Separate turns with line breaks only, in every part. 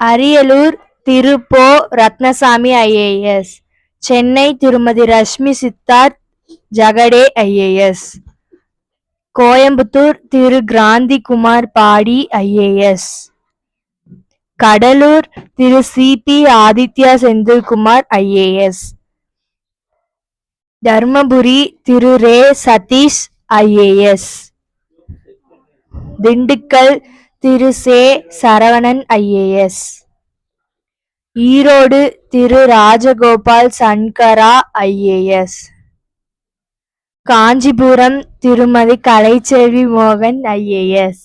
அரியலூர் திருப்போ ரத்னசாமி ஐஏஎஸ், சென்னை திருமதி ரஷ்மி சித்தார்த் ஜகடே ஐஏஎஸ், கோயம்புத்தூர் திரு கிராந்தி குமார் பாடி ஐஏஎஸ், கடலூர் திரு C. P. Aditya Senthilkumar IAS, Dharmapuri திரு ரே சதீஷ் ஐஏஎஸ், திண்டுக்கல் திரு சே சரவணன் ஐஏஎஸ், ஈரோடு திரு ராஜகோபால் சன்கரா ஐஏஎஸ், காஞ்சிபுரம் திருமதி கலைச்செல்வி மோகன் ஐஏஎஸ்,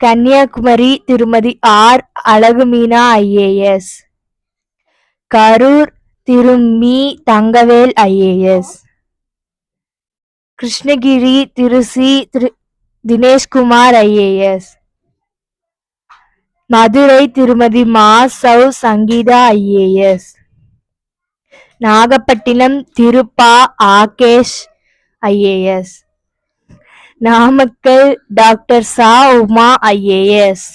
கன்னியாகுமரி திருமதி ஆர். அழகுமீனா ஐஏஎஸ், கரூர் திரு மீ. தங்கவேல் ஐஏஎஸ், கிருஷ்ணகிரி திரு சி. தினேஷ்குமார் ஐஏஎஸ், மதுரை திருமதி மா. சௌ. சங்கீதா ஐஏஎஸ், நாகப்பட்டினம் திருப்பா. ஆகேஷ் ஐஏஎஸ், நாமக்கல் டாக்டர் சா. உமா ஐஏஎஸ்,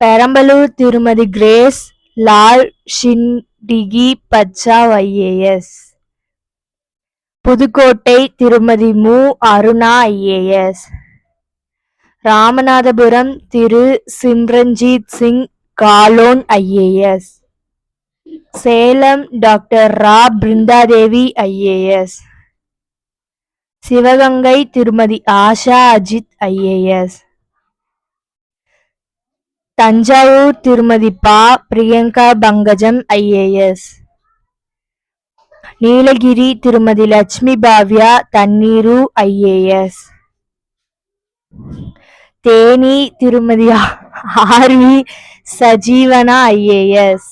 பெரம்பலூர் திருமதி கிரேஸ் லால் ஷின்டிகி பச்சாவ் ஐஏஎஸ், புதுக்கோட்டை திருமதி மு. அருணா ஐஏஎஸ், ராமநாதபுரம் திரு. சிம்ரன்ஜீத் சிங் காலோன் ஐஏஎஸ், சேலம் டாக்டர் ரா. பிருந்தாதேவி ஐஏஎஸ், சிவகங்கை திருமதி ஆஷா அஜித் ஐஏஎஸ், தஞ்சாவூர் திருமதி பா. பிரியங்கா பங்கஜம் ஐஏஎஸ், நீலகிரி திருமதி லட்சுமி பாவ்யா தண்ணீரு ஐஏஎஸ், தேனி திருமதி R V Sajeevana IAS,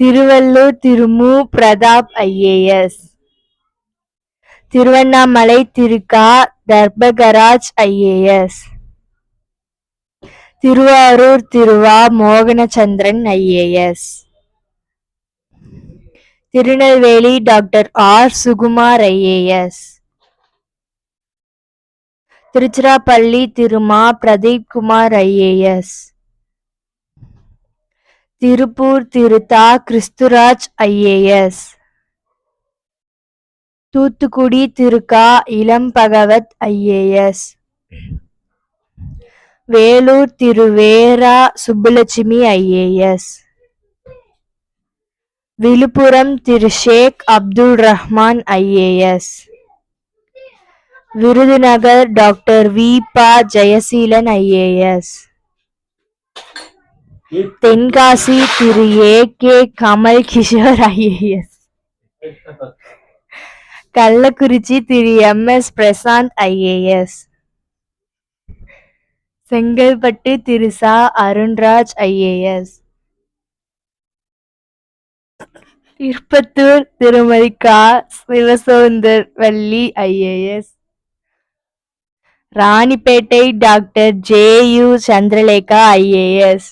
Thiruvallur திருமு Pratap IAS, Tiruvannamalai திருக்கா தர்பகராஜ் ஐஏஎஸ், திருவாரூர் திருவா Mohanachandran IAS, Tirunelveli doctor R. Sugumar IAS, Tiruchirappalli Thiruma Pradeep Kumar IAS, Tiruppur திருத்தா கிறிஸ்துராஜ் ஐஏஎஸ், தூத்துக்குடி திருக்கா இளம்பகவத் ஐஏஎஸ், வேலூர் திருவேரா சுப்புலட்சுமி ஐஏஎஸ், விழுப்புரம் திரு Sheikh Abdul Rahman IAS, Virudhunagar doctor V. ப. Jayaseelan IAS, Tenkasi Thiru A. K. Kamal Kishore IAS, Kallakurichi Thiru M. S. Prashanth IAS, Chengalpattu Thiru சா Arunraj IAS, Tirupattur திருமதி க. Valli IAS, Ranipet doctor J. U. Chandralekha IAS,